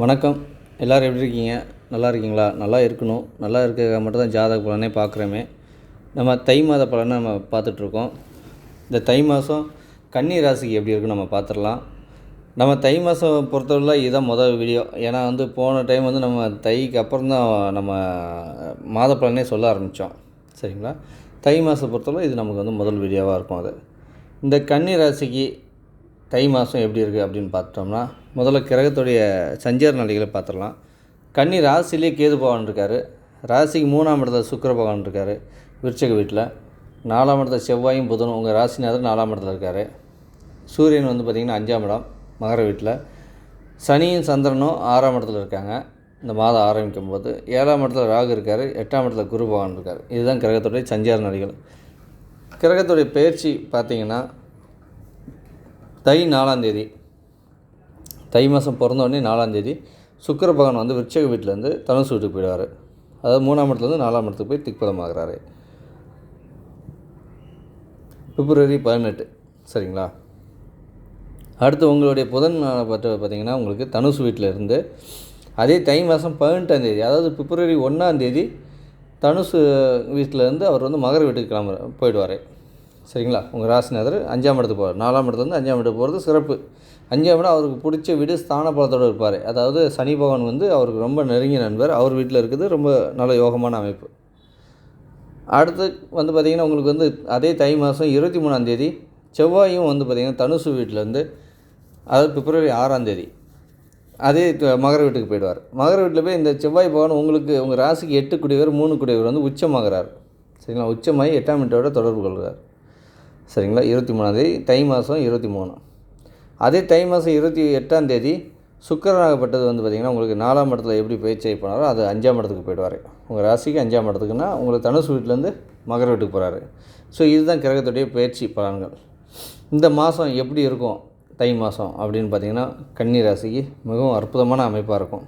வணக்கம். எல்லோரும் எப்படி இருக்கீங்க? நல்லா இருக்கீங்களா? நல்லா இருக்கணும். நல்லா இருக்க மட்டும் தான் ஜாதக பலனே பார்க்குறோமே. நம்ம தை மாத பலனை நம்ம பார்த்துட்ருக்கோம். இந்த தை மாதம் கன்னி ராசிக்கு எப்படி இருக்குன்னு நம்ம பார்த்துடலாம். நம்ம தை மாதம் பொறுத்தவரை இதுதான் முதல் வீடியோ ஏன்னா வந்து போன டைம் வந்து நம்ம தைக்கு அப்புறம் தான் நம்ம மாத பலனே சொல்ல ஆரம்பித்தோம். சரிங்களா? தை மாதம் பொறுத்தவரை இது நமக்கு வந்து முதல் வீடியோவாக இருக்கும் அது. இந்த கன்னி ராசிக்கு தை மாதம் எப்படி இருக்குது அப்படின்னு பார்த்தோம்னா முதல்ல கிரகத்துடைய சஞ்சார நிலைகளை பார்த்துடலாம். கன்னி ராசிலே கேது பகவான் இருக்கார். ராசிக்கு மூணாம் இடத்துல சுக்கிர பகவான் இருக்கார் விருச்சக வீட்டில். நாலாம் இடத்துல செவ்வாயும் புதனும் உங்கள் ராசிநாதர் நாலாம் இடத்துல இருக்கார். சூரியன் வந்து பார்த்திங்கன்னா அஞ்சாம் இடம் மகர வீட்டில். சனியும் சந்திரனும் ஆறாம் இடத்துல இருக்காங்க. இந்த மாதம் ஆரம்பிக்கும் போது ஏழாம் இடத்துல ராகு இருக்கார் எட்டாம் இடத்துல குரு பகவான் இருக்கார். இதுதான் கிரகத்துடைய சஞ்சார நடிகள் கிரகத்துடைய பயிற்சி பார்த்திங்கன்னா தை நாலாம் தேதி தை மாதம் பிறந்தோடனே நாலாந்தேதி சுக்கிர பகவான் வந்து விருட்சக வீட்டிலேருந்து தனுசு வீட்டுக்கு போயிடுவார். அதாவது மூணாம் இடத்துலேருந்து நாலாம் இடத்துக்கு போய் திக்பதமாகிறாரு பிப்ரவரி பதினெட்டு. சரிங்களா? அடுத்து உங்களுடைய புதன் பற்றி பார்த்தீங்கன்னா உங்களுக்கு தனுசு வீட்டில் இருந்து அதே தை மாதம் பதினெட்டாம் தேதி அதாவது பிப்ரவரி ஒன்றாந்தேதி தனுசு வீட்டிலேருந்து அவர் வந்து மகர வீட்டுக்கு கிளம்புற போயிடுவார். சரிங்களா? உங்கள் ராசிநாதர் அஞ்சாம் இடத்துக்கு போவார். நாலாம் இடத்துலேருந்து அஞ்சாம் இடத்துக்கு போகிறது சிறப்பு. அஞ்சாம் இடம் அவருக்கு பிடிச்ச வீடு ஸ்தான பலத்தோடு இருப்பார். அதாவது சனி பகவான் வந்து அவருக்கு ரொம்ப நெருங்கிய நண்பர். அவர் வீட்டில் இருக்குது. ரொம்ப நல்ல யோகமான அமைப்பு. அடுத்து வந்து பார்த்திங்கன்னா உங்களுக்கு வந்து அதே தை மாதம் இருபத்தி மூணாந்தேதி செவ்வாயும் வந்து பார்த்திங்கன்னா தனுசு வீட்டிலேருந்து அதாவது பிப்ரவரி ஆறாந்தேதி அதே மகர வீட்டுக்கு போயிடுவார். மகர வீட்டில் போய் இந்த செவ்வாய் பகவான் உங்களுக்கு உங்கள் ராசிக்கு எட்டு குடியவர் மூணு குடியவர் வந்து உச்சமாகிறார். சரிங்களா? உச்சமாகி எட்டாம் வீட்டோட தொடர்பு கொள்கிறார். சரிங்களா? இருபத்தி மூணாந்தேதி தை மாதம் இருபத்தி மூணு. அதே தை மாதம் இருபத்தி எட்டாம் தேதி சுக்கரனாகப்பட்டது வந்து பார்த்திங்கன்னா உங்களுக்கு நாலாம் இடத்துல எப்படி பயிற்சி போனாரோ அது அஞ்சாம் இடத்துக்கு போயிடுவார். உங்கள் ராசிக்கு அஞ்சாம் இடத்துக்குன்னா உங்களுக்கு தனுசு வீட்டிலேருந்து மகர வீட்டுக்கு போகிறாரு ஸோ இதுதான் கிரகத்துடைய பயிற்சி பலன்கள். இந்த மாதம் எப்படி இருக்கும்? தை மாதம் அப்படின்னு பார்த்தீங்கன்னா கன்னி ராசிக்கு மிகவும் அற்புதமான அமைப்பாக இருக்கும்.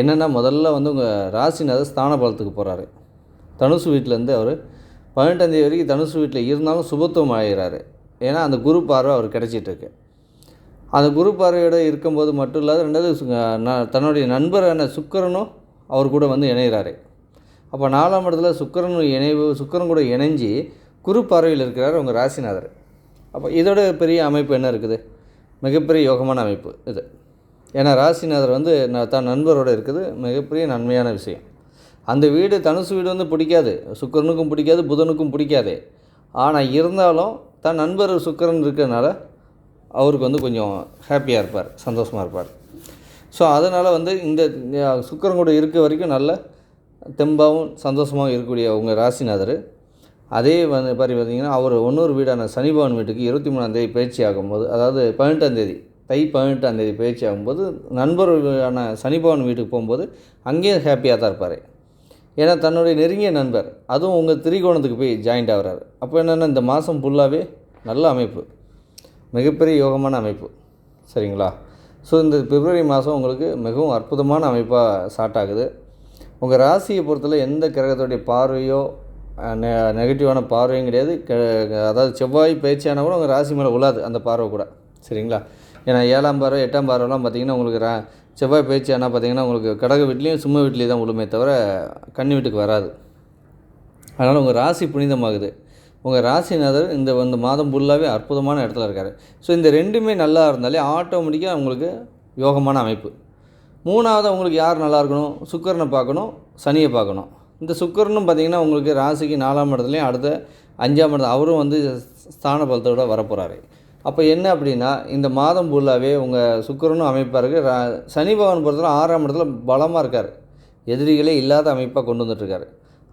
என்னென்னா முதல்ல வந்து உங்கள் ராசிநாதர் ஸ்தான பலத்துக்கு போகிறாரு தனுசு வீட்டிலேருந்து அவர் பதினெட்டாம் தேதி வரைக்கும் தனுசு வீட்டில் இருந்தாலும் சுபத்துவம் ஆகிறாரு ஏன்னா அந்த குரு பார்வை அவர் கிடைச்சிட்டு இருக்கு. அந்த குரு பார்வையோடு இருக்கும்போது மட்டும் இல்லாத ரெண்டாவது சு- தன்னுடைய நண்பரான சுக்கிரனும் அவர் கூட வந்து இணைகிறாரு அப்போ நாலாம் இடத்துல சுக்கரன் இணைவு சுக்கிரன் கூட இணைஞ்சி குரு பார்வையில் இருக்கிறார் உங்கள் ராசிநாதர். அப்போ இதோட பெரிய அமைப்பு என்ன இருக்குது? மிகப்பெரிய யோகமான அமைப்பு இது. ஏன்னா ராசிநாதர் வந்து தான் தன் நண்பரோடு இருக்குது மிகப்பெரிய நன்மையான விஷயம். அந்த வீடு தனுசு வீடு வந்து பிடிக்காது. சுக்கிரனுக்கும் பிடிக்காது புதனுக்கும் பிடிக்காது. ஆனால் இருந்தாலும் தன் நண்பர் சுக்கிரன் இருக்கிறதுனால அவருக்கு வந்து கொஞ்சம் ஹாப்பியாக இருப்பார் சந்தோஷமாக இருப்பார். ஸோ அதனால் வந்து இந்த சுக்கரன் கூட இருக்க வரைக்கும் நல்ல தெம்பாகவும் சந்தோஷமாகவும் இருக்கக்கூடிய உங்கள் ராசிநாதர். அதே வந்து மாதிரி பார்த்தீங்கன்னா அவர் ஒன்னொரு வீடான சனிபவன் வீட்டுக்கு இருபத்தி மூணாந்தேதி பயிற்சி ஆகும்போது அதாவது பதினெட்டாம் தேதி தை பதினெட்டாம் தேதி பயிற்சி ஆகும்போது நண்பர்களான சனிபவன் வீட்டுக்கு போகும்போது அங்கேயும் ஹாப்பியாக தான் இருப்பார். ஏன்னா தன்னுடைய நெருங்கிய நண்பர் அதுவும் உங்கள் திரிகோணத்துக்கு போய் ஜாயிண்ட் ஆகிறார். அப்போ என்னென்னா இந்த மாதம் ஃபுல்லாகவே நல்ல அமைப்பு. மிகப்பெரிய யோகமான அமைப்பு. சரிங்களா? ஸோ இந்த பிப்ரவரி மாதம் உங்களுக்கு மிகவும் அற்புதமான அமைப்பாக ஸ்டார்ட் ஆகுது. உங்கள் ராசியை பொறுத்தவரை எந்த கிரகத்துடைய பார்வையோ நெ- நெகட்டிவான பார்வையும் கிடையாது. அதாவது செவ்வாய் பயிற்சியான கூட உங்கள் ராசி மேலே உள்ளாது அந்த பார்வை கூட. சரிங்களா? ஏன்னா ஏழாம் பார்வை எட்டாம் பார்வைலாம் பார்த்தீங்கன்னா உங்களுக்கு ரா செவ்வாய் பயிற்சி ஆனால் பார்த்தீங்கன்னா உங்களுக்கு கடக வீட்லேயும் சும்மா வீட்லேயும் தான் உழுமே தவிர கன்னி வீட்டுக்கு வராது. அதனால் உங்கள் ராசி புனிதமாகுது. உங்கள் ராசிநாதர் இந்த இந்த மாதம் ஃபுல்லாகவே அற்புதமான இடத்துல இருக்கார். ஸோ இந்த ரெண்டுமே நல்லா இருந்தாலே ஆட்டோமேட்டிக்காக உங்களுக்கு யோகமான அமைப்பு. மூணாவது உங்களுக்கு யார் நல்லா இருக்கணும்? சுக்கரனை பார்க்கணும் சனியை பார்க்கணும். இந்த சுக்கரனும் பார்த்தீங்கன்னா உங்களுக்கு ராசிக்கு நாலாம் இடத்துலையும் அடுத்த அஞ்சாம் இடத்துல அவரும் வந்து ஸ்தான பலத்தோடு வரப்போகிறாரு அப்போ என்ன அப்படின்னா இந்த மாதம் ஃபுல்லாகவே உங்கள் சுக்கரனும் அமைப்பாக இருக்குது ரா சனி பகவான் பொறுத்தவரை ஆறாம் இடத்துல பலமாக இருக்கார். எதிரிகளே இல்லாத அமைப்பாக கொண்டு வந்துட்டுருக்காரு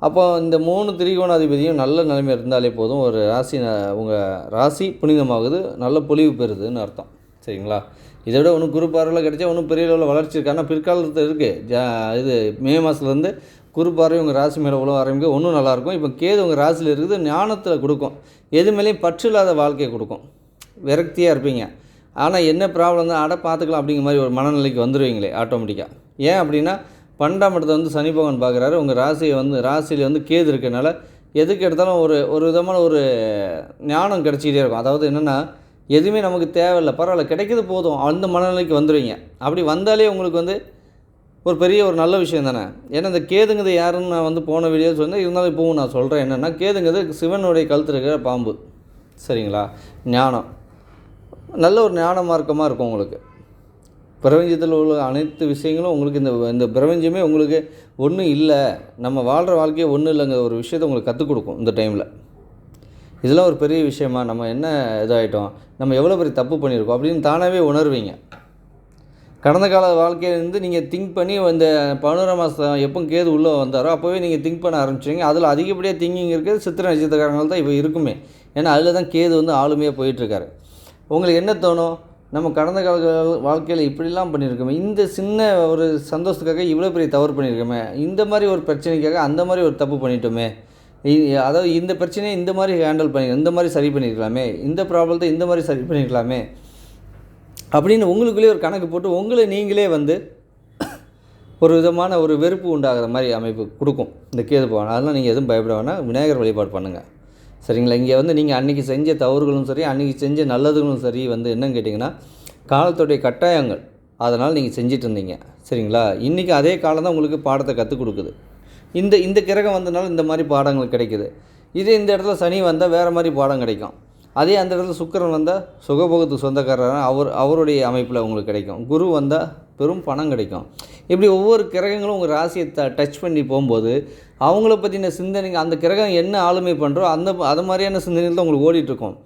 அப்போ இந்த மூணு திரிகோணாதிபதியும் நல்ல நிலைமை இருந்தாலே போதும். ஒரு ராசி உங்கள் ராசி புனிதமாகுது நல்ல பொலிவு பெறுதுன்னு அர்த்தம். சரிங்களா? இதை விட ஒன்றும் குரு பார்வையில் கிடைச்சா ஒன்றும் பெரிய அளவில் வளர்ச்சி இருக்கா ஆனால் பிற்காலத்தில் இருக்குது ஜா இது மே மாதத்துலேருந்து குரு பார்வை உங்கள் ராசி மேலே உழவு ஆரம்பிக்க ஒன்றும் நல்லாயிருக்கும் இப்போ கேது உங்கள் ராசியில் இருக்குது ஞானத்தில் கொடுக்கும். எது மேலேயும் பற்று இல்லாத வாழ்க்கையை கொடுக்கும். விரக்தியாக இருப்பீங்க. ஆனால் என்ன ப்ராப்ளம் தான் அட பார்த்துக்கலாம் அப்படிங்கிற மாதிரி ஒரு மனநிலைக்கு வந்துடுவீங்களே ஆட்டோமேட்டிக்காக ஏன் அப்படின்னா பன்னெண்டாம் இடத்தை வந்து சனி பகவான் பார்க்குறாரு. உங்கள் ராசியை வந்து ராசியில் வந்து கேது இருக்கனால எதுக்கு எடுத்தாலும் ஒரு ஒரு விதமான ஒரு ஞானம் கிடச்சிக்கிட்டே இருக்கும். அதாவது என்னென்னா எதுவுமே நமக்கு தேவையில்லை. பரவாயில்ல கிடைக்கிறது போதும். அந்த மனநிலைக்கு வந்துடுவீங்க அப்படி வந்தாலே உங்களுக்கு வந்து ஒரு பெரிய ஒரு நல்ல விஷயம் தானே. ஏன்னா இந்த கேதுங்கிறது யாருன்னு நான் வந்து போன வீடியோ சொன்னேன். இருந்தாலும் இப்போவும் நான் சொல்கிறேன் என்னென்னா கேதுங்கிறது சிவனுடைய கழுத்தில் இருக்கிற பாம்பு. சரிங்களா? ஞானம். நல்ல ஒரு ஞான மார்க்கமாக இருக்கும் உங்களுக்கு. பிரபஞ்சத்தில் உள்ள அனைத்து விஷயங்களும் உங்களுக்கு இந்த இந்த பிரபஞ்சமே உங்களுக்கு ஒன்றும் இல்லை. நம்ம வாழ்கிற வாழ்க்கையே ஒன்றும் இல்லைங்கிற ஒரு விஷயத்தை உங்களுக்கு கற்றுக் கொடுக்கும் இந்த டைமில் இதெல்லாம் ஒரு பெரிய விஷயமா? நம்ம என்ன இதாகிட்டோம் நம்ம எவ்வளோ பெரிய தப்பு பண்ணியிருக்கோம்? அப்படின்னு தானாகவே உணர்வீங்க. கடந்த கால வாழ்க்கையிலேருந்து நீங்கள் திங்க் பண்ணி இந்த பதினோராம் மாதம் எப்போ கேது உள்ளே வந்தாரோ அப்போவே நீங்கள் திங்க் பண்ண ஆரம்பிச்சிங்க அதில் அதிகப்படியாக திங்கிங் இருக்குது சித்திர நட்சத்திரக்காரங்கள் தான் இப்போ இருக்குமே. ஏன்னா அதில் தான் கேது வந்து ஆளுமையாக போயிட்டுருக்காரு உங்களுக்கு என்ன தோணும்? நம்ம கடந்த கால வாழ்க்கையில் இப்படிலாம் பண்ணியிருக்கோமே. இந்த சின்ன ஒரு சந்தோஷத்துக்காக இவ்வளோ பெரிய தவறு பண்ணியிருக்கோமே. இந்த மாதிரி ஒரு பிரச்சனைக்காக அந்த மாதிரி ஒரு தப்பு பண்ணிட்டோமே. அதாவது இந்த பிரச்சனையை இந்த மாதிரி ஹேண்டில் பண்ணி இந்த மாதிரி சரி பண்ணியிருக்கலாமே. இந்த ப்ராப்ளத்தை இந்த மாதிரி சரி பண்ணியிருக்கலாமே. அப்படின்னு உங்களுக்குள்ளே ஒரு கணக்கு போட்டு உங்களை நீங்களே வந்து ஒரு விதமான ஒரு வெறுப்பு உண்டாகிற மாதிரி அமைப்பு கொடுக்கும். இந்த கேது பகவான். அதெல்லாம் நீங்கள் எதுவும் பயப்பட வேணாம். விநாயகர் வழிபாடு பண்ணுங்கள் சரிங்களா? இங்கே வந்து நீங்கள் அன்றைக்கி செஞ்ச தவறுகளும் சரி அன்றைக்கி செஞ்ச நல்லதுகளும் சரி வந்து என்னன்னு கேட்டிங்கன்னா காலத்துடைய கட்டாயங்கள் அதனால் நீங்கள் செஞ்சிட்டு இருந்தீங்க. சரிங்களா? இன்றைக்கி அதே காலம் தான் உங்களுக்கு பாடத்தை கற்றுக் கொடுக்குது. இந்த இந்த கிரகம் வந்தனால இந்த மாதிரி பாடங்கள் கிடைக்குது. இதே இந்த இடத்துல சனி வந்தால் வேறு மாதிரி பாடம் கிடைக்கும். அதே அந்த இடத்துல சுக்கிரன் வந்தால் சுகபோகத்துக்கு சொந்தக்காரரான அவர் அவருடைய அமைப்பில் உங்களுக்கு கிடைக்கும். குரு வந்தால் பெரும் பணம் கிடைக்கும். இப்படி ஒவ்வொரு கிரகங்களும் உங்கள் ராசியை த டச் பண்ணி போகும்போது அவங்கள பற்றின சிந்தனைங்க அந்த கிரகம் என்ன ஆளுமை பண்ணுறோ அந்த அது மாதிரியான சிந்தனைகள் தான் உங்களுக்கு ஓடிட்டுருக்கோம்.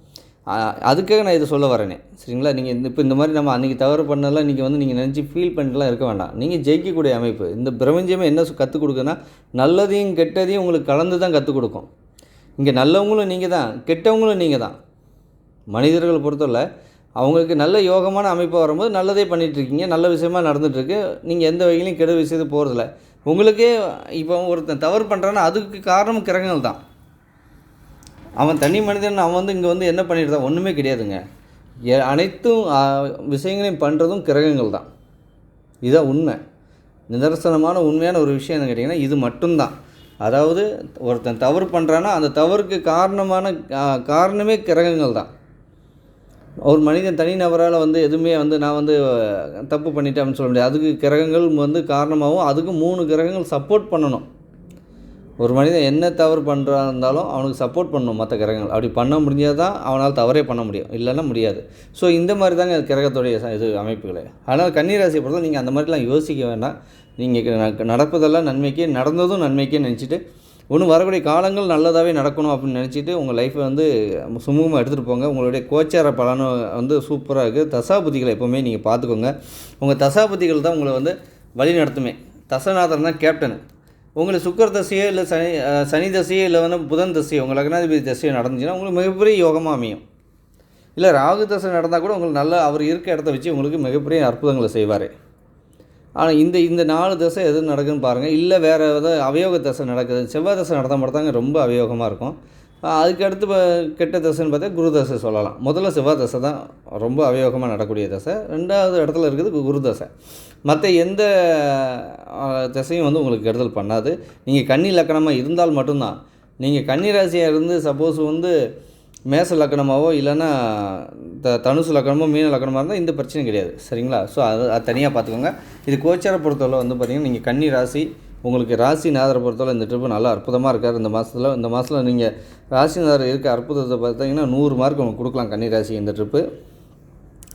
அதுக்காக நான் இதை சொல்ல வரேனே. சரிங்களா? நீங்கள் இந்த இப்போ இந்த மாதிரி நம்ம அன்றைக்கி தவறு பண்ணலாம் இன்றைக்கி வந்து நீங்கள் நினச்சி ஃபீல் பண்ணிட்டுலாம் இருக்க வேண்டாம். நீங்கள் ஜெயிக்கக்கூடிய அமைப்பு. இந்த பிரபஞ்சமே என்ன கற்றுக் கொடுக்குன்னா நல்லதையும் கெட்டதையும் உங்களுக்கு கலந்து தான் கற்றுக் கொடுக்கும். இங்கே நல்லவங்களும் நீங்கள் தான் கெட்டவங்களும் நீங்கள் தான் மனிதர்களை பொறுத்தவரை அவங்களுக்கு நல்ல யோகமான அமைப்பாக வரும்போது நல்லதே பண்ணிகிட்ருக்கீங்க நல்ல விஷயமா நடந்துகிட்ருக்கு நீங்கள் எந்த வகையிலையும் கெடு விஷயத்து போகிறதில்ல உங்களுக்கே இப்போ ஒருத்தன் தவறு பண்ணுறான்னா அதுக்கு காரணம் கிரகங்கள் தான். அவன் தனி மனிதன் அவன் வந்து இங்கே வந்து என்ன பண்ணிட்டு ஒன்றுமே கிடையாதுங்க. எ- அனைத்தும் விஷயங்களையும் பண்ணுறதும் கிரகங்கள் தான். இதுதான் உண்மை. நிதர்சனமான உண்மையான ஒரு விஷயம் என்ன கேட்டிங்கன்னா இது மட்டும்தான். அதாவது ஒருத்தன் தவறு பண்ணுறான்னா அந்த தவறுக்கு காரணமான காரணமே கிரகங்கள் தான். ஒரு மனிதன் தனிநபரால் வந்து எதுவுமே வந்து நான் வந்து தப்பு பண்ணிட்டேன் சொல்ல முடியாது. அதுக்கு கிரகங்கள் வந்து காரணமாகவும் அதுக்கு மூணு கிரகங்கள் சப்போர்ட் பண்ணணும். ஒரு மனிதன் என்ன தவறு பண்ணுறா இருந்தாலும் அவனுக்கு சப்போர்ட் பண்ணணும் மற்ற கிரகங்கள். அப்படி பண்ண முடிஞ்சால் தான் அவனால் தவறே பண்ண முடியும். இல்லைன்னா முடியாது. ஸோ இந்த மாதிரி தாங்க கிரகத்துடைய இது அமைப்புகளே. அதனால் கன்னிராசியை பொறுத்தவரை நீங்கள் அந்த மாதிரிலாம் யோசிக்க வேண்டாம். நீங்கள் நடப்பதெல்லாம் நன்மைக்கே நடந்ததும் நன்மைக்கே நினச்சிட்டு ஒன்று வரக்கூடிய காலங்கள் நல்லதாகவே நடக்கணும் அப்படின்னு நினச்சிட்டு உங்கள் லைஃப்பை வந்து சுமூகமாக எடுத்துகிட்டு போங்க. உங்களுடைய கோச்சார பலனும் வந்து சூப்பராக இருக்குது தசாபுத்திகளை எப்போவுமே நீங்கள் பார்த்துக்கோங்க. உங்கள் தசாபுத்திகள் தான் உங்களை வந்து வழி நடத்துமே. தசநாதன் தான் கேப்டன் உங்களுக்கு சுக்கர தசையோ இல்லை சனி சனி தசையோ இல்லை வந்து புதன் தசையோ உங்கள் லக்னாதிபதி தசையோ நடந்துச்சுன்னா உங்களுக்கு மிகப்பெரிய யோகமாக அமையும். இல்லை ராகு தசை நடந்தால் கூட உங்களுக்கு நல்ல அவர் இருக்க இடத்த வச்சு உங்களுக்கு மிகப்பெரிய அற்புதங்களை செய்வார். ஆனால் இந்த இந்த நாலு தசை எது நடக்குதுன்னு பாருங்கள் இல்லை வேறு ஏதாவது அவயோக தசை நடக்குது. செவ்வாய் தசை நடந்தால் மட்டும் தாங்க ரொம்ப அவயோகமாக இருக்கும். அதுக்கடுத்து ப- கெட்ட தசைன்னு பார்த்தா குரு தசை சொல்லலாம். முதல்ல செவ்வாய் தசை தான் ரொம்ப அவயோகமாக நடக்கக்கூடிய தசை. ரெண்டாவது இடத்துல இருக்குது கு- குரு தசை. மற்ற எந்த தசையும் வந்து உங்களுக்கு கெடுதல் பண்ணாது. நீங்கள் கன்னி லக்கணமாக இருந்தால் மட்டும்தான். நீங்கள் கன்னி ராசியாக இருந்து சப்போஸ் வந்து மேச லக்கணமாவோ இல்லைன்னா த தனுசு லக்கணமோ மீன லக்கணமாக இருந்தால் இந்த பிரச்சனை கிடையாது. சரிங்களா? ஸோ அது அது தனியாக பார்த்துக்கோங்க இது கோச்சார பொறுத்தவரை வந்து பார்த்திங்கன்னா நீங்கள் கன்னி ராசி உங்களுக்கு ராசி நாதரை பொறுத்தவரை இந்த ட்ரிப்பு நல்லா அற்புதமாக இருக்கார். இந்த மாதத்தில் இந்த மாதத்தில் நீங்கள் ராசிநாதர் இருக்க அற்புதத்தை பார்த்தீங்கன்னா நூறு மார்க் உங்களுக்கு கொடுக்கலாம் கன்னி ராசி இந்த ட்ரிப்பு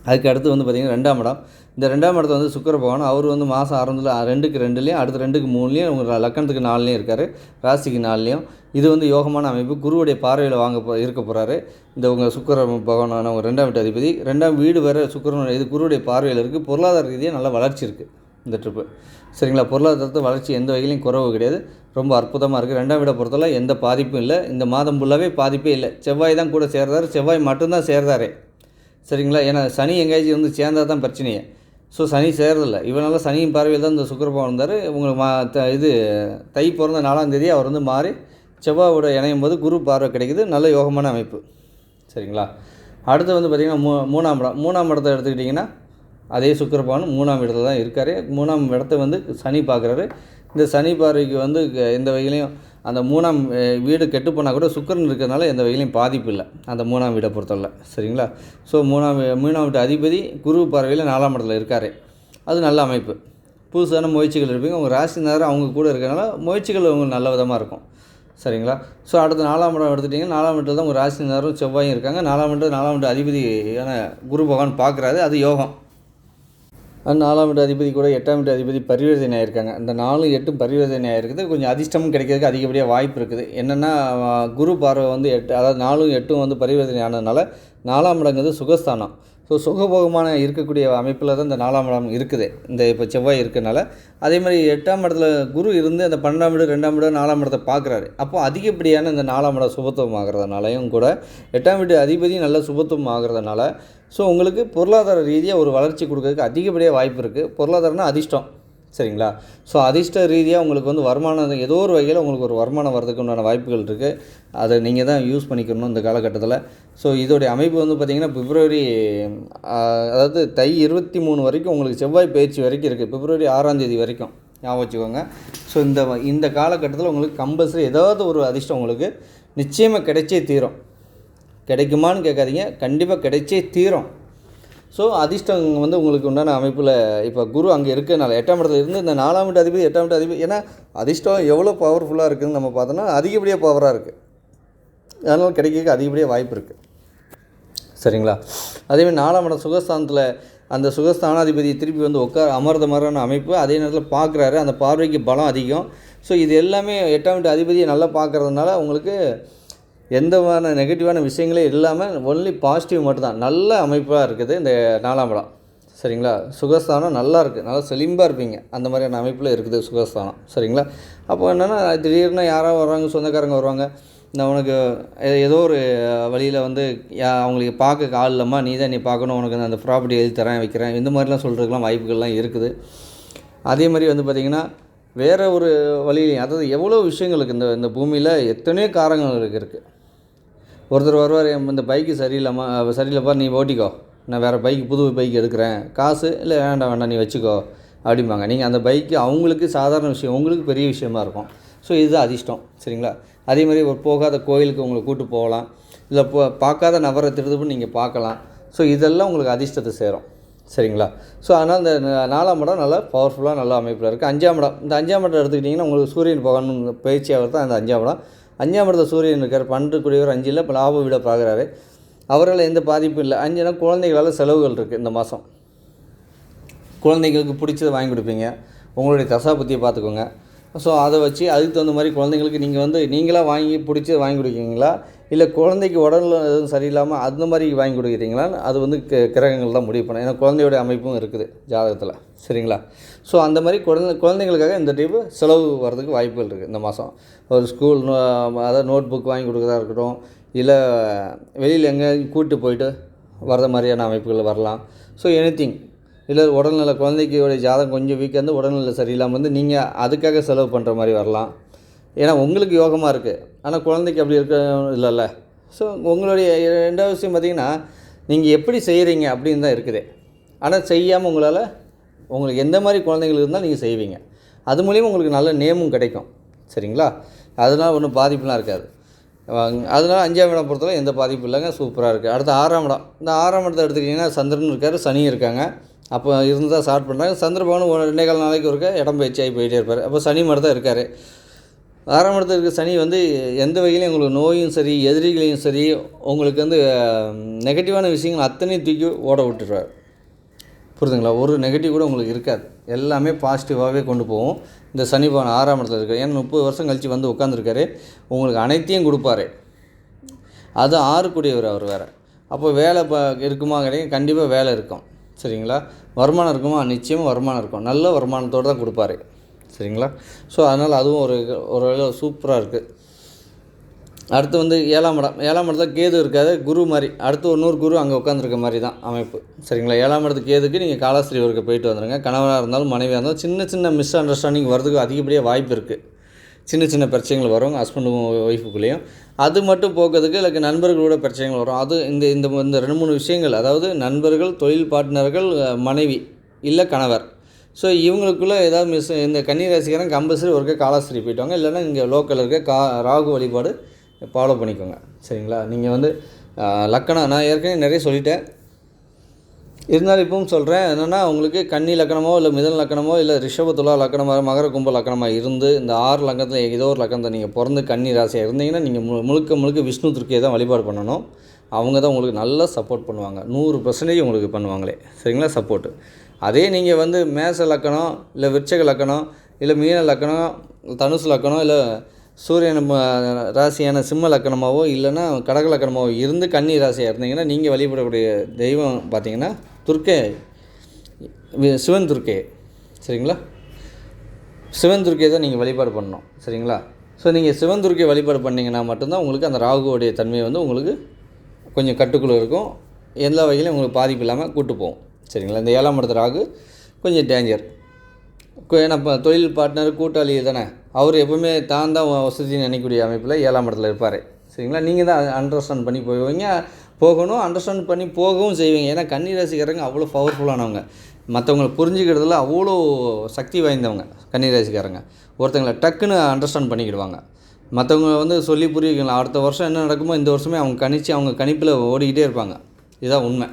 அதுக்கு அடுத்து வந்து பார்த்திங்கன்னா ரெண்டாம் இடம். இந்த ரெண்டாம் இடத்துல வந்து சுக்கர பகவான் அவர் வந்து மாதம் ஆரம்பத்தில் ரெண்டுக்கு ரெண்டுலேயும் அடுத்து ரெண்டுக்கு மூணுலேயும் உங்கள் லக்கணத்துக்கு நாலுலேயும் இருக்கார் ராசிக்கு நாலுலேயும். இது வந்து யோகமான அமைப்பு. குருவுடைய பார்வையில் வாங்க போ இருக்க போகிறாரு இந்த உங்கள் சுக்கிர பகவானான உங்கள் ரெண்டாம் வீட்டு அதிபதி. ரெண்டாம் வீடு வேறு சுக்கிரனுடைய இது குருவுடைய பார்வையில் இருக்குது பொருளாதார ரீதியாக நல்ல வளர்ச்சி இருக்குது இந்த ட்ரிப்பு சரிங்களா? பொருளாதாரத்து வளர்ச்சி எந்த வகையிலையும் குறவு கிடையாது. ரொம்ப அற்புதமாக இருக்குது ரெண்டாம் வீடை பொறுத்தவரை எந்த பாதிப்பும் இல்லை. இந்த மாதம் ஃபுல்லாகவே பாதிப்பே இல்லை. செவ்வாய் தான் கூட சேர்றாரு. செவ்வாய் மட்டும்தான் சேர்றாரே. சரிங்களா? ஏன்னா சனி எங்கேயாச்சும் வந்து சேர்ந்தால் தான் பிரச்சனையே. ஸோ சனி சேர்றதில்ல. இவனால சனியின் பார்வையில் தான் இந்த சுக்கரபவன் இருந்தார் உங்களுக்கு மா த இது தை பிறந்த நாலாந்தேதி அவர் வந்து மாறி செவ்வாயோட இணையும் போது குரு பார்வை கிடைக்குது. நல்ல யோகமான அமைப்பு. சரிங்களா? அடுத்து வந்து பார்த்திங்கன்னா மூ மூணாம் இடம். மூணாம் இடத்த எடுத்துக்கிட்டிங்கன்னா அதே சுக்கரபவன் மூணாம் இடத்துல தான் இருக்கார். மூணாம் இடத்த வந்து சனி பார்க்குறாரு. இந்த சனி பார்வைக்கு வந்து எந்த வகையிலையும் அந்த மூணாம் வீடு கெட்டு போனால் கூட சுக்கரன் இருக்கிறதுனால எந்த வகையிலையும் பாதிப்பு இல்லை. அந்த மூணாம் வீடை பொறுத்தவரை. சரிங்களா? ஸோ மூணாம் மூணாம் வீட்டு அதிபதி குரு பார்வையில் நாலாம் இடத்துல இருக்கார். அது நல்ல அமைப்பு. புதுசான முயற்சிகள் இருப்பீங்க உங்கள் ராசி நேரம் அவங்க கூட இருக்கிறனால முயற்சிகள் உங்களுக்கு நல்ல விதமாக இருக்கும். சரிங்களா? ஸோ அடுத்து நாலாம் இடம் எடுத்துட்டிங்கன்னா நாலாம் இடத்துல தான் உங்கள் ராசி நேரம் செவ்வாயும் இருக்காங்க. நாலாம் இடம் நாலாம் இடம் அதிபதியான குரு பகவான் பார்க்குறாரு. அது யோகம். நாலாம் வீட்டு அதிபதி கூட எட்டாம் வீட்டு அதிபதி பரிவர்த்தனை ஆயிருக்காங்க இந்த நாலும் எட்டும் பரிவர்த்தனை ஆயிருக்குது கொஞ்சம் அதிர்ஷ்டமும் கிடைக்கிறதுக்கு அதிகப்படியாக வாய்ப்பு இருக்குது. என்னென்னா குரு பார்வை வந்து எட்டு அதாவது நாலும் எட்டும் வந்து பரிவர்த்தனை ஆனதுனால நாலாம் இடங்கிறது சுகஸ்தானம். ஸோ சுகபோகமான இருக்கக்கூடிய அமைப்பில் தான் இந்த நாலாம் இடம் இருக்குது. இந்த இப்போ செவ்வாய் இருக்கனால அதே மாதிரி எட்டாம் இடத்துல குரு இருந்து அந்த பன்னெண்டாம் இடம் ரெண்டாம் இடம் நாலாம் இடத்தை பார்க்குறாரு. அப்போ அதிகப்படியான இந்த நாலாம் இடம் சுபத்துவம் ஆகிறதுனாலையும் கூட எட்டாம் வீட்டு அதிபதி நல்ல சுபத்துவம் ஆகிறதுனால ஸோ உங்களுக்கு பொருளாதார ரீதியாக ஒரு வளர்ச்சி கொடுக்கறதுக்கு அதிகப்படியாக வாய்ப்பு இருக்குது பொருளாதாரம்னா அதிர்ஷ்டம். சரிங்களா? ஸோ அதிர்ஷ்ட ரீதியாக உங்களுக்கு வந்து வருமானம் ஏதோ ஒரு வகையில் உங்களுக்கு ஒரு வருமானம் வரதுக்கு உண்டான வாய்ப்புகள் இருக்குது அதை நீங்கள் தான் யூஸ் பண்ணிக்கணும் இந்த காலகட்டத்தில். ஸோ இதோடைய அமைப்பு வந்து பார்த்திங்கன்னா பிப்ரவரி அதாவது தை இருபத்தி மூணு வரைக்கும் உங்களுக்கு செவ்வாய் பயிற்சி வரைக்கும் இருக்குது பிப்ரவரி ஆறாம் தேதி வரைக்கும். ஞாபகம் வச்சுக்கோங்க. ஸோ இந்த வ- இந்த காலகட்டத்தில் உங்களுக்கு கம்பல்சரி ஏதாவது ஒரு அதிர்ஷ்டம் உங்களுக்கு நிச்சயமாக கிடைச்சே தீரும். கிடைக்குமான்னு கேட்காதீங்க. கண்டிப்பாக கிடைச்சே தீரும். ஸோ அதிர்ஷ்டம் வந்து உங்களுக்கு உண்டான அமைப்பில் இப்போ குரு அங்கே இருக்கனால எட்டாம் இடத்துல இருந்து இந்த நாலாம் வீட்டு அதிபதி எட்டாம் வீட்டு அதிபதி ஏன்னா அதிர்ஷ்டம் எவ்வளோ பவர்ஃபுல்லாக இருக்குதுன்னு நம்ம பார்த்தோன்னா அதிகப்படியாக பவராக இருக்குது அதனால் கிடைக்க அதிகப்படியாக வாய்ப்பு இருக்குது சரிங்களா? அதேமாதிரி நாலாம் இடம் சுகஸ்தானத்தில் அந்த சுகஸ்தானாதிபதி திருப்பி வந்து உட்கார அமர்ந்த மாதிரியான அமைப்பு அதே நேரத்தில் பார்க்குறாரு அந்த பார்வைக்கு பலம் அதிகம். ஸோ இது எல்லாமே எட்டாம் வீட்டு அதிபதியை நல்லா பார்க்குறதுனால உங்களுக்கு எந்த விதமான நெகட்டிவான விஷயங்களே இல்லாமல் ஒன்லி பாசிட்டிவ் மட்டும்தான். நல்ல அமைப்பாக இருக்குது இந்த நாலாம் இடம். சரிங்களா? சுகஸ்தானம் நல்லா இருக்குது நல்லா செலிம்பாக இருப்பீங்க. அந்த மாதிரியான அமைப்பில் இருக்குது சுகஸ்தானம். சரிங்களா? அப்போ என்னென்னா திடீர்னு யாரோ வர்றாங்க சொந்தக்காரங்க வருவாங்க. இந்த உனக்கு ஏ- ஏதோ ஒரு வழியில் வந்து அவங்களுக்கு பார்க்க ஆள் இல்லைம்மா நீ தான் நீ பார்க்கணும். உனக்கு அந்த ப்ராப்பர்ட்டி எழுதி தரேன் வைக்கிறேன். இந்த மாதிரிலாம் சொல்கிறதுக்கெலாம் வாய்ப்புகள்லாம் இருக்குது. அதே மாதிரி வந்து பார்த்திங்கன்னா வேறு ஒரு வழியிலையும் அதாவது எவ்வளோ விஷயங்களுக்கு இந்த இந்த பூமியில் எத்தனையோ காரணங்களுக்கு இருக்குது ஒருத்தர் வருவார் இந்த பைக்கு சரியில்லைம்மா சரியில்லைப்பா நீ ஓட்டிக்கோ. நான் வேறு பைக் புது பைக் எடுக்கிறேன். காசு இல்லை வேண்டாம் வேண்டாம் நீ வச்சுக்கோ. அப்படிம்பாங்க. நீங்கள் அந்த பைக்கு அவங்களுக்கு சாதாரண விஷயம் உங்களுக்கு பெரிய விஷயமா இருக்கும். ஸோ இதுதான் அதிர்ஷ்டம் சரிங்களா? அதே மாதிரி ஒரு போகாத கோயிலுக்கு உங்களை கூட்டு போகலாம். இல்லை போ பார்க்காத நபரை திருதுப்பு நீங்கள் பார்க்கலாம். ஸோ இதெல்லாம் உங்களுக்கு அதிர்ஷ்டத்தை சேரும் சரிங்களா? ஸோ அதனால் இந்த நாலாம் இடம் நல்லா பவர்ஃபுல்லாக நல்ல அமைப்பில் இருக்குது அஞ்சாம் இடம் இந்த அஞ்சாம் இடம் எடுத்துக்கிட்டிங்கன்னா உங்களுக்கு சூரியன் போகணும் பயிற்சியாகிறது தான் அந்த அஞ்சாம் இடம். அஞ்சாமிரத சூரியன் இருக்கார். பன்னெண்டு அஞ்சில் இப்போ லாப விட பார்க்குறாரு. அவரால் எந்த பாதிப்பும் இல்லை. அஞ்சுனா குழந்தைகளால் செலவுகள் இருக்குது இந்த மாதம் குழந்தைங்களுக்கு பிடிச்சதை வாங்கி கொடுப்பீங்க. உங்களுடைய தசாபத்தியை பார்த்துக்கோங்க. ஸோ அதை வச்சு அதுக்கு தகுந்த மாதிரி குழந்தைங்களுக்கு நீங்கள் வந்து நீங்களாக வாங்கி பிடிச்சி வாங்கி கொடுக்கீங்களா? இல்லை குழந்தைக்கு உடல்ல எதுவும் சரியில்லாமல் அந்த மாதிரி வாங்கி கொடுக்குறீங்களா? அது வந்து கிரகங்கள் தான் முடிவு பண்ணேன் ஏன்னா குழந்தையோடைய அமைப்பும் இருக்குது ஜாதகத்தில் சரிங்களா? ஸோ அந்த மாதிரி குழந்தை குழந்தைங்களுக்காக இந்த டைப்பு செலவு வர்றதுக்கு வாய்ப்புகள் இருக்குது இந்த மாதம் ஒரு ஸ்கூல் அதாவது நோட் புக் வாங்கி கொடுக்குறதா இருக்கட்டும் இல்லை வெளியில் எங்கே கூப்பிட்டு போயிட்டு வர்ற மாதிரியான அமைப்புகள் வரலாம். ஸோ எனிதிங் இல்லை உடல்நிலை குழந்தைக்கு ஜாதகம் கொஞ்சம் வீக்காக இருந்து உடல்நிலை சரியில்லாமல் வந்து நீங்கள் அதுக்காக செலவு பண்ணுற மாதிரி வரலாம். ஏன்னா உங்களுக்கு யோகமாக இருக்குது ஆனால் குழந்தைக்கு அப்படி இருக்க இல்லைல்ல. ஸோ உங்களுடைய ரெண்டாவது விஷயம் பார்த்தீங்கன்னா நீங்கள் எப்படி செய்கிறீங்க அப்படின்னு தான் இருக்குது. ஆனால் செய்யாமல் உங்களால் உங்களுக்கு எந்த மாதிரி குழந்தைகள் இருந்தால் நீங்கள் செய்வீங்க. அது மூலியமாக உங்களுக்கு நல்ல நேமும் கிடைக்கும். சரிங்களா? அதனால் ஒன்றும் பாதிப்புலாம் இருக்காது. வாங்க. அஞ்சாம் இடம் பொறுத்தவரை எந்த பாதிப்பும் இல்லைங்க. சூப்பராக இருக்குது அடுத்து ஆறாம் இடம். இந்த ஆறாம் இடத்தை எடுத்துக்கிட்டிங்கன்னா சந்திரன் இருக்கார் சனி இருக்காங்க. அப்போ இருந்து தான் ஸ்டார்ட் பண்ணுறாங்க சந்திர பகவான் ஒரு ரெண்டே கால் நாளைக்கு ஒருக்க இடம் பயிற்சி ஆகி போயிட்டே இருப்பார். அப்போ சனி மட்டும் தான் இருக்கார். ஆறாம் இடத்துல இருக்க சனி வந்து எந்த வகையிலையும் உங்களுக்கு நோயும் சரி எதிரிகளையும் சரி உங்களுக்கு வந்து நெகட்டிவான விஷயங்கள் அத்தனையும் தூக்கி ஓட விட்டுருவார். புரிதுங்களா ஒரு நெகட்டிவ் கூட உங்களுக்கு இருக்காது. எல்லாமே பாசிட்டிவாகவே கொண்டு போவோம் இந்த சனி பவன் ஆறாம் இடத்துல இருக்கார். ஏன்னா முப்பது வருஷம் கழித்து வந்து உட்காந்துருக்காரு உங்களுக்கு அனைத்தையும் கொடுப்பாரு. அது ஆறுக்குடையவர் அவர் வேறு. அப்போ வேலை ப இருக்குமா கிடையாது. கண்டிப்பாக வேலை இருக்கும். சரிங்களா? வருமானம் இருக்குமா? நிச்சயமாக வருமானம் இருக்கும். நல்ல வருமானத்தோடு தான் கொடுப்பாரு. சரிங்களா? ஸோ அதனால் அதுவும் ஒரு ஒரு சூப்பராக இருக்குது அடுத்து வந்து ஏழாம் இடம். ஏழாம் இடத்துல கேது இருக்காது குரு மாதிரி. அடுத்து ஒரு நூறு குரு அங்கே உட்காந்துருக்க மாதிரி தான் அமைப்பு. சரிங்களா? ஏழாம் இடத்துக்கு கேதுக்கு நீங்கள் காலாஸ்திரி ஒர்க்கு போயிட்டு வந்துடுங்க கணவனாக இருந்தாலும் மனைவியாக இருந்தாலும் சின்ன சின்ன மிஸ் அண்டர்ஸ்டாண்டிங் வரதுக்கு அதிகப்படியாக வாய்ப்பு இருக்குது சின்ன சின்ன பிரச்சனைகள் வரும் ஹஸ்பண்டும் ஒய்ஃபுக்குள்ளேயும் அது மட்டும் போக்குறதுக்கு இல்லை நண்பர்களோட பிரச்சனைகள் வரும். அது இந்த இந்த இந்த ரெண்டு மூணு விஷயங்கள் அதாவது நண்பர்கள் தொழில் பார்ட்னர்கள் மனைவி இல்லை கணவர். ஸோ இவங்களுக்குள்ளே ஏதாவது மிஸ் இந்த கன்னி ராசிக்காரன் கம்பல்சரி ஒருக்க காலாஸ்திரி போயிட்டாங்க. இல்லைன்னா இங்கே லோக்கலில் இருக்க கா ராகு வழிபாடு ஃபாலோ பண்ணிக்கோங்க. சரிங்களா? நீங்கள் வந்து லக்கணம் நான் ஏற்கனவே நிறைய சொல்லிட்டேன். இருந்தாலும் இப்பவும் சொல்கிறேன் என்னென்னா உங்களுக்கு கன்னி லக்கணமோ இல்லை மிதன் லக்கணமோ இல்லை ரிஷபத்துலா லக்கணமாக மகர கும்ப லக்கணமாக இருந்து இந்த ஆறு லக்கணத்தில் ஏதோ ஒரு லக்கணத்தை நீங்கள் பிறந்து கன்னி ராசியாக இருந்தீங்கன்னா நீங்கள் மு முழுக்க முழுக்க விஷ்ணு துர்க்கையை தான் வழிபாடு பண்ணணும். அவங்க தான் உங்களுக்கு நல்லா சப்போர்ட் பண்ணுவாங்க. நூறு பர்சன்டேஜ் உங்களுக்கு பண்ணுவாங்களே. சரிங்களா? சப்போர்ட்டு அதே நீங்கள் வந்து மேச லக்கணம் இல்லை விருச்சக லக்கணம் இல்லை மீன லக்கணம் தனுசு லக்கணம் இல்லை சூரியன் ராசியான சிம்ம லக்கணமாகவோ இல்லைன்னா கடக லக்கணமாகவோ இருந்து கன்னி ராசியாக இருந்தீங்கன்னா நீங்கள் வழிபடக்கூடிய தெய்வம் பார்த்தீங்கன்னா துர்க்கை. சிவன் துர்க்கை. சரிங்களா? சிவன் துர்க்கையை தான் நீங்கள் வழிபாடு பண்ணணும். சரிங்களா? ஸோ நீங்கள் சிவன் துர்க்கை வழிபாடு பண்ணிங்கன்னா மட்டும்தான் உங்களுக்கு அந்த ராகுவோடைய தன்மை வந்து உங்களுக்கு கொஞ்சம் கட்டுக்குள்ளே இருக்கும். எல்லா வகையிலும் உங்களுக்கு பாதிப்பு இல்லாமல் கூட்டு போகும். சரிங்களா? இந்த ஏழாம் இடத்து ராகு கொஞ்சம் டேஞ்சர் ஏன்னா இப்போ தொழில் பார்ட்னர் கூட்டாளி தானே? அவர் எப்பவுமே தான் தான் வசதின்னு நினைக்கக்கூடிய அமைப்பில் ஏழாம் இடத்துல இருப்பார். சரிங்களா? நீங்கள் தான் அண்டர்ஸ்டாண்ட் பண்ணி போவீங்க. போகணும் அண்டர்ஸ்டாண்ட் பண்ணி போகவும் செய்வீங்க. ஏன்னா கன்னி ராசிக்காரங்க அவ்வளோ பவர்ஃபுல்லானவங்க மற்றவங்களை புரிஞ்சுக்கிறதுல அவ்வளோ சக்தி வாய்ந்தவங்க கன்னி ராசிக்காரங்க ஒருத்தங்களை டக்குன்னு அண்டர்ஸ்டாண்ட் பண்ணிக்கிடுவாங்க. மற்றவங்க வந்து சொல்லி புரிய வைக்கலாம் அடுத்த வருஷம் என்ன நடக்குமோ இந்த வருஷமே அவங்க கணிச்சு அவங்க கணிப்பில் ஓடிக்கிட்டே இருப்பாங்க. இதுதான் உண்மை.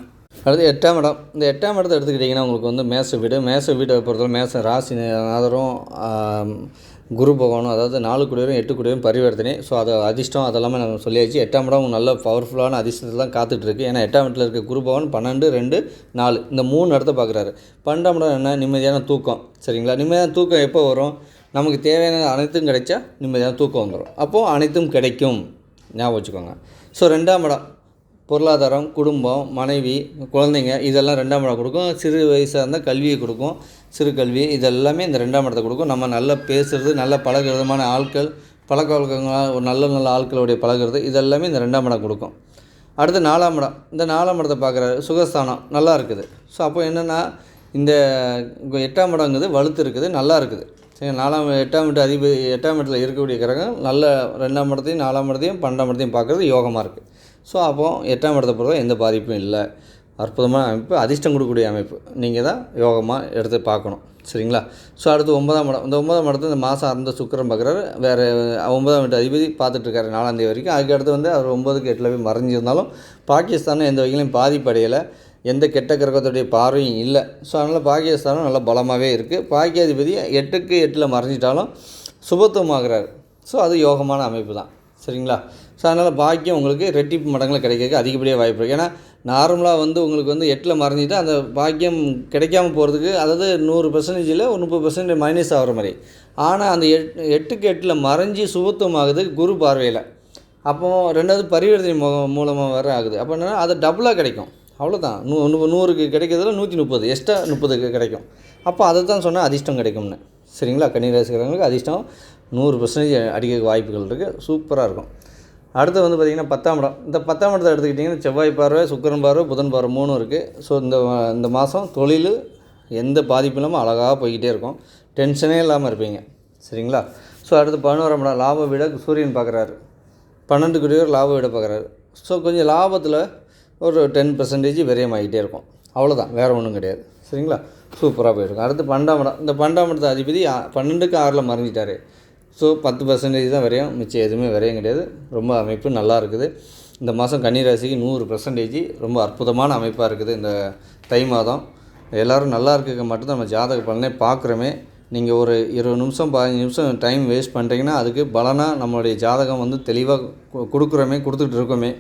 அடுத்து எட்டாம் இடம். இந்த எட்டாம் இடத்தை எடுத்துக்கிட்டிங்கன்னா உங்களுக்கு வந்து மேச வீடு. மேச வீட்டை பொறுத்தவரை மேச ராசி நாதரும் குரு பகவானும் அதாவது நாலு குடியரும் எட்டு குடியரும் பரிவர்த்தனை. ஸோ அது அதிர்ஷ்டம் அதெல்லாமே நம்ம சொல்லியாச்சு. எட்டாம் இடம் நல்ல பவர்ஃபுல்லான அதிர்ஷ்டத்தை தான் காத்துட்ருக்கு. ஏன்னா எட்டாம் இடத்துல இருக்க குரு பகவான் பன்னெண்டு ரெண்டு நாலு. இந்த மூணு இடத்த பார்க்குறாரு. பன்னெண்டாம் இடம் என்ன? நிம்மதியான தூக்கம். சரிங்களா? நிம்மதியான தூக்கம் எப்போ வரும்? நமக்கு தேவையான அனைத்தும் கிடைச்சா நிம்மதியான தூக்கம் வந்துடும் அப்போது அனைத்தும் கிடைக்கும். ஞாபகம் வச்சுக்கோங்க. ஸோ ரெண்டாம் இடம். பொருளாதாரம் குடும்பம் மனைவி குழந்தைங்க இதெல்லாம் ரெண்டாம் இடம் கொடுக்கும். சிறு வயசாக இருந்தால் கல்வியை கொடுக்கும். சிறு கல்வி இதெல்லாமே இந்த ரெண்டாம் இடத்தை கொடுக்கும். நம்ம நல்லா பேசுகிறது நல்லா பழகுறதுமான ஆட்கள் பழக்க வழக்கங்களாக ஒரு நல்ல நல்ல ஆட்களுடைய பழகுறது இதெல்லாமே இந்த ரெண்டாம் இடம் கொடுக்கும். அடுத்து நாலாம் இடம். இந்த நாலாம் இடத்தை பார்க்குறாரு சுகஸ்தானம் நல்லா இருக்குது. ஸோ அப்போ என்னென்னா இந்த எட்டாம் இடங்கிறது வலுத்து இருக்குது நல்லா இருக்குது. சரி நாலாம் எட்டாம் இடம் அதிபதி எட்டாம் இடத்துல இருக்கக்கூடிய கிரகம் நல்ல ரெண்டாம் இடத்தையும் நாலாம் இடத்தையும் பன்னெண்டாம் இடத்தையும் பார்க்குறது யோகமாக இருக்குது ஸோ அப்போ எட்டாம் இடத்த பொறுத்த எந்த பாதிப்பும் இல்லை. அற்புதமான அமைப்பு அதிர்ஷ்டம் கொடுக்கக்கூடிய அமைப்பு. நீங்கள் தான் யோகமாக எடுத்து பார்க்கணும். சரிங்களா? ஸோ அடுத்து ஒன்பதாம் இடம். இந்த ஒன்பதாம் இடத்துல இந்த மாதம் அறந்த சுக்கிரன் பார்க்குறாரு. வேறு ஒன்பதாம் வீட்டு அதிபதி பார்த்துட்ருக்காரு நாலாந்தேதி வரைக்கும். அதுக்கு அடுத்து வந்து அவர் ஒன்பதுக்கு எட்டில் போய் மறைஞ்சிருந்தாலும் பாகிஸ்தானும் எந்த வகையிலையும் பாதிப்படையலை எந்த கெட்ட கிரகத்துடைய பார்வையும் இல்லை. ஸோ அதனால் பாகிஸ்தானும் நல்லா பலமாகவே இருக்குது பாக்கியாதிபதி எட்டுக்கு எட்டில் மறைஞ்சிட்டாலும் சுபத்துவமாகிறார். ஸோ அது யோகமான அமைப்பு தான். சரிங்களா? ஸோ அதனால் பாக்கியம் உங்களுக்கு ரெட்டிப்பு மடங்கில் கிடைக்கிறதுக்கு அதிகப்படியாக வாய்ப்பு இருக்குது ஏன்னா நார்மலாக வந்து உங்களுக்கு வந்து எட்டில் மறைஞ்சிட்டு அந்த பாக்கியம் கிடைக்காம போகிறதுக்கு அதாவது நூறு பர்சன்டேஜில் ஒரு முப்பது பர்சன்டேஜ் மைனஸ் ஆகிற மாதிரி. ஆனால் அந்த எட் எட்டுக்கு எட்டில் மறைஞ்சி சுபத்துவமாகுது குரு பார்வையில். அப்போ ரெண்டாவது பரிவர்த்தனை மூ மூலமாக வேறு ஆகுது. அப்போ என்னென்னா அது டபுளாக கிடைக்கும். அவ்வளோதான் நூ நூ- நூறுக்கு கிடைக்கிறதுல நூற்றி முப்பது எக்ஸ்ட்ரா முப்பதுக்கு கிடைக்கும். அப்போ அதை தான் சொன்னால் அதிர்ஷ்டம் கிடைக்கும்னு. சரிங்களா? கன்னிராசிக்காரங்களுக்கு அதிர்ஷ்டம். நூறு பர்சன்டேஜ் அடிக்க வாய்ப்புகள் இருக்குது சூப்பராக இருக்கும். அடுத்து வந்து பார்த்திங்கன்னா பத்தாம் இடம். இந்த பத்தாம் இடத்தை எடுத்துக்கிட்டிங்கன்னா செவ்வாய் பார்வை சுக்கிரன் பார்வை புதன் பார்வை மூணும் இருக்குது ஸோ இந்த இந்த மாதம் தொழில் எந்த பாதிப்பும் இல்லாமல் அழகாக போய்கிட்டே இருக்கும். டென்ஷனே இல்லாமல் இருப்பீங்க. சரிங்களா? ஸோ அடுத்து பதினோராம் இடம். லாப விட சூரியன் பார்க்குறாரு பன்னெண்டு குடியோர் லாப விட பார்க்குறாரு ஸோ கொஞ்சம் லாபத்தில் ஒரு டென் பர்சன்டேஜ் விரயமாகிட்டே இருக்கும். அவ்வளோதான் வேறு ஒன்றும் கிடையாது. சரிங்களா? சூப்பராக போயிருக்கும் அடுத்து பன்னெண்டாம் இடம். இந்த பன்னெண்டாம் இடத்து அதிபதி பன்னெண்டுக்கு ஆறில் மறைஞ்சிட்டாரு. ஸோ பத்து பர்சன்டேஜ் தான் விரையும். மிச்சம் எதுவுமே விரையும் கிடையாது. ரொம்ப அமைப்பு நல்லா இருக்குது. இந்த மாதம் கன்னிராசிக்கு நூறு பர்சன்டேஜ் ரொம்ப அற்புதமான அமைப்பாக இருக்குது இந்த தை மாதம். எல்லோரும் நல்லா இருக்க மட்டும் நம்ம ஜாதக பலனே பார்க்குறோமே. நீங்கள் ஒரு இருபது நிமிஷம் பதினஞ்சு நிமிஷம் டைம் வேஸ்ட் பண்ணுறீங்கன்னா அதுக்கு பலனாக நம்மளுடைய ஜாதகம் வந்து தெளிவாக கொடுக்குறோமே கொடுத்துட்டு இருக்கோமே.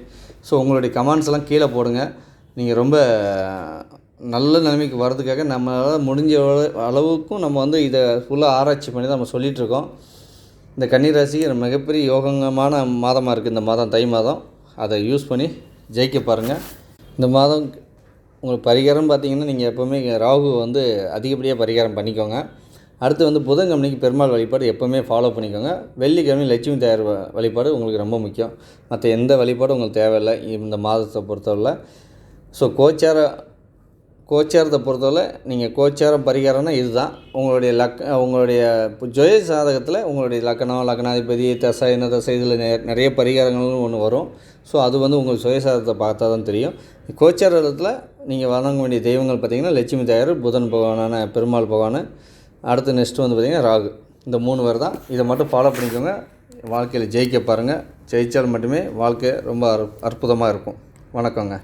ஸோ உங்களுடைய கமெண்ட்ஸ் எல்லாம் கீழே போடுங்க. நீங்கள் ரொம்ப நல்ல நிலைமைக்கு வர்றதுக்காக நம்மளால் முடிஞ்ச அளவுக்கும் நம்ம வந்து இதை ஃபுல்லாக ஆராய்ச்சி பண்ணி தான் நம்ம சொல்லிகிட்ருக்கோம் இருக்கோம். இந்த கன்னிராசி மிகப்பெரிய யோகமான மாதமாக இருக்குது இந்த மாதம் தை மாதம். அதை யூஸ் பண்ணி ஜெயிக்க பாருங்கள் இந்த மாதம் உங்களுக்கு பரிகாரம் பார்த்தீங்கன்னா நீங்கள் எப்போவுமே ராகு வந்து அதிகப்படியாக பரிகாரம் பண்ணிக்கோங்க. அடுத்து வந்து புதன்கிழமைக்கு பெருமாள் வழிபாடு எப்போவுமே ஃபாலோ பண்ணிக்கோங்க. வெள்ளிக்கிழமை லட்சுமி தயார் வழிபாடு உங்களுக்கு ரொம்ப முக்கியம். மற்ற எந்த வழிபாடும் உங்களுக்கு தேவையில்லை. இந்த மாதத்தை பொறுத்தவரை ஸோ கோச்சார கோச்சாரத்தை பொறுத்தவரை நீங்கள் கோச்சாரம் பரிகாரம்னா இதுதான். உங்களுடைய லக் உங்களுடைய ஜொய சாதகத்தில் உங்களுடைய லக்கணம் லக்னாதிபதி தசை என்ன தசை இதில் நிறைய பரிகாரங்களும் ஒன்று வரும். ஸோ அது வந்து உங்கள் சுயசாதத்தை பார்த்தா தான் தெரியும். கோச்சாரத்தில் நீங்கள் வணங்க வேண்டிய தெய்வங்கள் பார்த்தீங்கன்னா லட்சுமி தாயார் புதன் பகவானான பெருமாள் பகவான் அடுத்து நெக்ஸ்ட்டு வந்து பார்த்திங்கன்னா ராகு. இந்த மூணு பேர் தான். இதை மட்டும் ஃபாலோ பண்ணிக்கோங்க. வாழ்க்கையில் ஜெயிக்க பாருங்கள் ஜெயித்தால் மட்டுமே வாழ்க்கை ரொம்ப அற்புதமாக இருக்கும். வணக்கங்க.